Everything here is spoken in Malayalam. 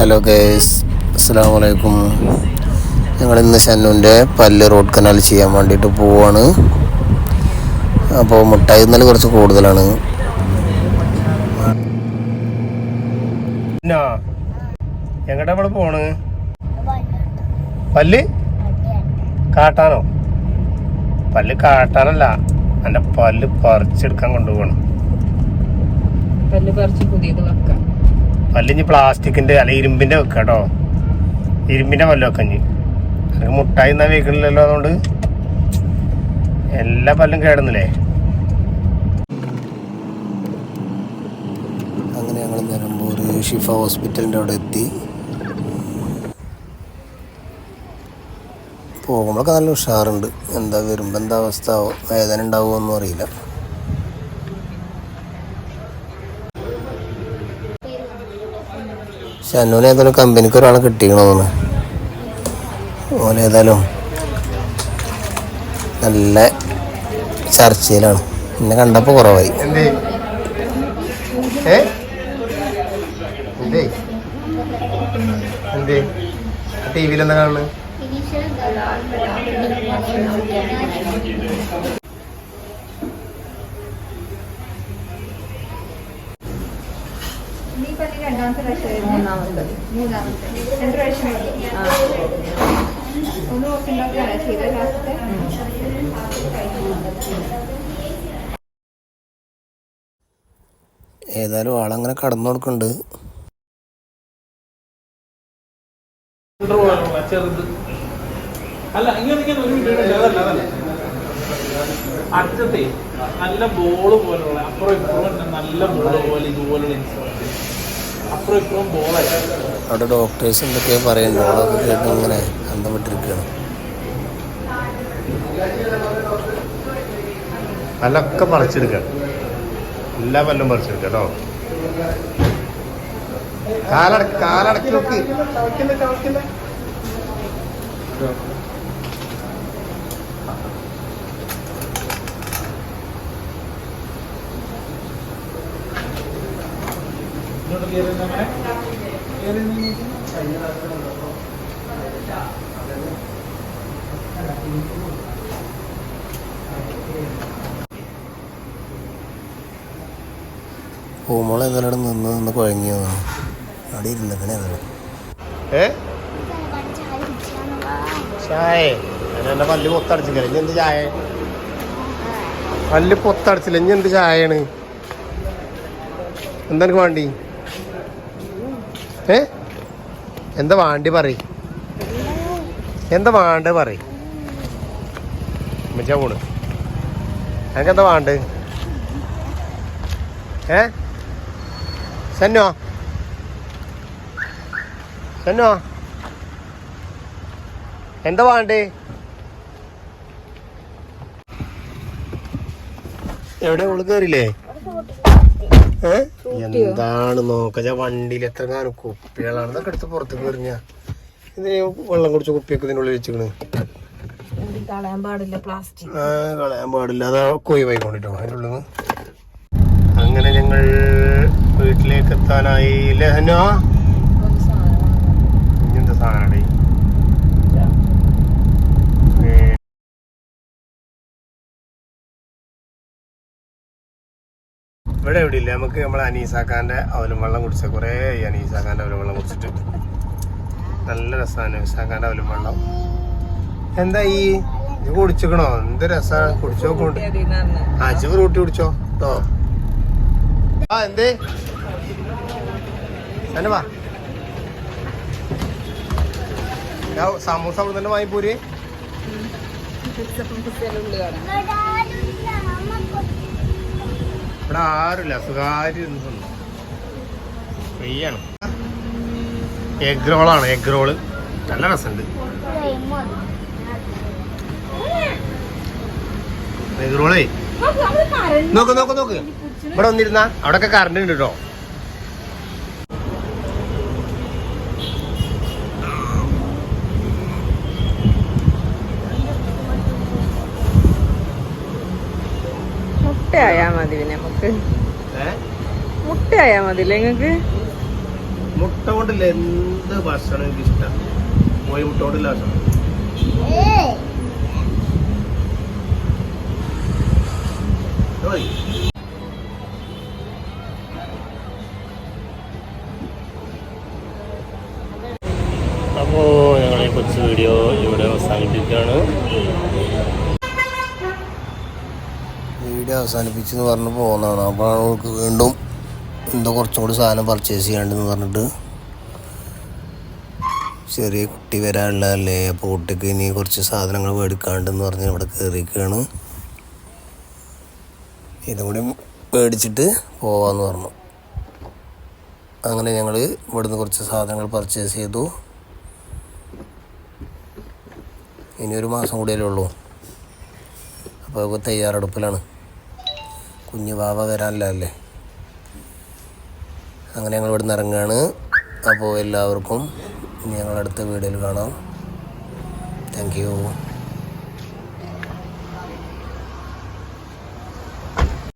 ഹലോ ഗേസ് അസ്സാം വലൈക്കും ഞങ്ങൾ ഇന്ന് ഷന്നുവിന്റെ പല്ല് റോഡ് കനാൽ ചെയ്യാൻ വേണ്ടിയിട്ട് പോവാണ്. അപ്പോൾ മുട്ടായി ഇന്നലെ കുറച്ച് കൂടുതലാണ്. എങ്ങോട്ടാ നമ്മൾ പോണ്? പല്ല്? കാട്ടാനോ? പല്ല് കാട്ടാനല്ല. എന്റെ പല്ല് പറിച്ചെടുക്കാൻ കൊണ്ടുപോകണം പല്ല് പറിച്ച് പുതിയത് വെക്കാം. പല്ലിഞ്ഞ് പ്ലാസ്റ്റിക്കിന്റെ അല്ല ഇരുമ്പിന്റെ വെക്കുക കേട്ടോ. ഇരുമ്പിന്റെ പല്ല് വെക്കഞ്ഞ് അല്ലെങ്കിൽ മുട്ടായി എന്നാ വെക്കണില്ലല്ലോ അതുകൊണ്ട് എല്ലാ പല്ലും കേടുന്നില്ലേ? അങ്ങനെ ഞങ്ങൾ നിലമ്പൂർ ഷിഫ ഹോസ്പിറ്റലിന്റെ അവിടെ എത്തി. പോകുമ്പോഴൊക്കെ നല്ല ഉഷാറുണ്ട്. എന്താ വരുമ്പോൾ എന്താ അവസ്ഥ? വേദന ഉണ്ടാവുമോ ഒന്നും അറിയില്ല. ഷന്നൂന് ഏതായാലും കമ്പനിക്ക് ഒരാളെ കിട്ടിക്കണമെന്ന് ഓനേതായാലും നല്ല ചർച്ചയിലാണ്. എന്നെ കണ്ടപ്പോൾ കുറവായി. ടി വിയിൽ എന്താ കാണുന്നത്? രണ്ടാമത്തെ പ്രാവശ്യം മൂന്നാമത്തെ. മൂന്നാമത്തെ. രണ്ട് പ്രാവശ്യം കഴിഞ്ഞു. ആ. ഒന്ന് ഓർക്കുണ്ടാക്കുകയാണ് ചെയ്ത ലാസ്റ്റ് ഏതായാലും ആളങ്ങനെ കടന്നു കൊടുക്കുന്നുണ്ട്. ചെറുത്. അല്ല ഇങ്ങനെ ഇങ്ങനെ ഒരു വീട് അതല്ല അതല്ല അറ്റത്തെ നല്ല ബോൾ പോലുള്ള അപ്പുറം ഇപ്പുറം നല്ല ബോൾ പോലെ ഇതുപോലുള്ള ബോളായി അവിടെ ഡോക്ടേഴ്സ് എന്തൊക്കെയാ പറയുന്നുണ്ട് അതൊക്കെ കേട്ട് ഇങ്ങനെ അന്തം വിട്ടിരിക്കുകയാണ് പല്ലൊക്കെ പറിച്ചെടുക്കണം എല്ലാ പല്ലും പറിച്ചെടുക്കാം കേട്ടോ. കാലടക്കി കാലടക്കി നോക്ക്. ഏതായാലും അവിടെ നിന്ന് നിന്ന് കുഴങ്ങി വന്നു അവിടെ ഇരുന്നിക്കണേ ചായ. പല്ല് പൊത്തടച്ചില്ല. ഇനി എന്ത് ചായ? പല്ല് പൊത്തടച്ചില്ല. ഇനി എന്ത് ചായയാണ് എന്താണ് വേണ്ടി? ഏ? എന്താ വാണ്ടി പറ എന്താ വാണ്ട് പറ മച്ചാ പോണ്. എന്താ വാണ്ട്? ഏ? സന്നോ സന്നോ എന്താ വേണ്ടേ? എവിടെ ഉള്ളു കേറില്ലേ ഏ എന്താണ് നോക്ക വണ്ടിയിൽ എത്ര കാലം കുപ്പികളാണ്? ഇതൊക്കെ എടുത്ത് പുറത്തേക്ക് എറിഞ്ഞ ഇതിന് വെള്ളം കുടിച്ച കുപ്പിയൊക്കെ ഇതിനുള്ളിൽ വെച്ചിക്കണ് കളയാൻ പാടില്ല പ്ലാസ്റ്റിക് ആ കളയാൻ പാടില്ല. അതാ കൊയ് വായിക്കൊണ്ടിട്ടോ അതിന്റെ ഉള്ളിൽ അങ്ങനെ ഞങ്ങൾ വീട്ടിലേക്ക് എത്താനായി. ലഹനോ? ഇങ്ങനത്തെ സാധനമാണ് ഇവിടെ എവിടെ ഇല്ല നമുക്ക് നമ്മളെ അനീസാക്കാന്റെ അവലും വെള്ളം കുടിച്ച കുറേ അനീസാക്കാന്റെ അവലും വെള്ളം കുടിച്ചിട്ട് നല്ല രസമാണ് അനീസാക്കാന്റെ അവലും വെള്ളം എന്താ ഈ ഇത് കുടിച്ചിക്കണോ എന്ത് രസമാണ് കുടിച്ചു ആ ചുവ റൂട്ടി കുടിച്ചോ കേട്ടോ ആ എന്തേ വാ സമൂസ അവിടെ തന്നെ വാങ്ങിപ്പോര് ഇവിടെ ആരുമില്ല സുഖാരി ഇരുന്ന് തിന്നു ഫ്രീയാണ് എഗ് റോളാണ് എഗ് റോൾ നല്ല രസമുണ്ട്. എഗ് റോളേ നോക്ക് നോക്ക് നോക്ക്. ഇവിടെ വന്നിരുന്ന? അവിടെയൊക്കെ കറണ്ട് ഉണ്ട് കേട്ടോ മുട്ടയായാ മതി പിന്നെ നമുക്ക്. മുട്ടയായാ മതി നിങ്ങൾക്ക് മുട്ട കൊണ്ടില്ല എന്ത് ഭക്ഷണം എനിക്ക് പോയി കോഴി മുട്ട കൊണ്ടില്ല ഭക്ഷണം. അപ്പോൾ ഞങ്ങളെ കൊച്ചു വീഡിയോ ഇവിടെ അവസാനിപ്പിക്കുകയാണ്. വീഡിയോ അവസാനിപ്പിച്ചെന്ന് പറഞ്ഞ് പോകുന്നതാണ് അപ്പോൾ നമുക്ക് വീണ്ടും എന്തോ കുറച്ചും കൂടി സാധനം പർച്ചേസ് ചെയ്യാണ്ടെന്ന് പറഞ്ഞിട്ട് ചെറിയ കുട്ടി വരാനുള്ളതല്ലേ അപ്പോൾ കുട്ടിക്ക് ഇനി കുറച്ച് സാധനങ്ങൾ മേടിക്കാണ്ടെന്ന് പറഞ്ഞ് ഇവിടെ കയറിയിരിക്കുകയാണ് ഇതും കൂടി മേടിച്ചിട്ട് പോവാന്ന് പറഞ്ഞു. അങ്ങനെ ഞങ്ങൾ ഇവിടുന്ന് കുറച്ച് സാധനങ്ങൾ പർച്ചേസ് ചെയ്തു. ഇനി ഒരു മാസം കൂടിയല്ലേ ഉള്ളൂ. അപ്പോൾ തയ്യാറെടുപ്പിലാണ്. കുഞ്ഞു ബാബ വരാനല്ലേ അങ്ങനെ ഞങ്ങൾ ഇവിടുന്ന് ഇറങ്ങുകയാണ് അപ്പോൾ എല്ലാവർക്കും ഇനി ഞങ്ങളടുത്ത വീഡിയോയിൽ കാണാം. Thank you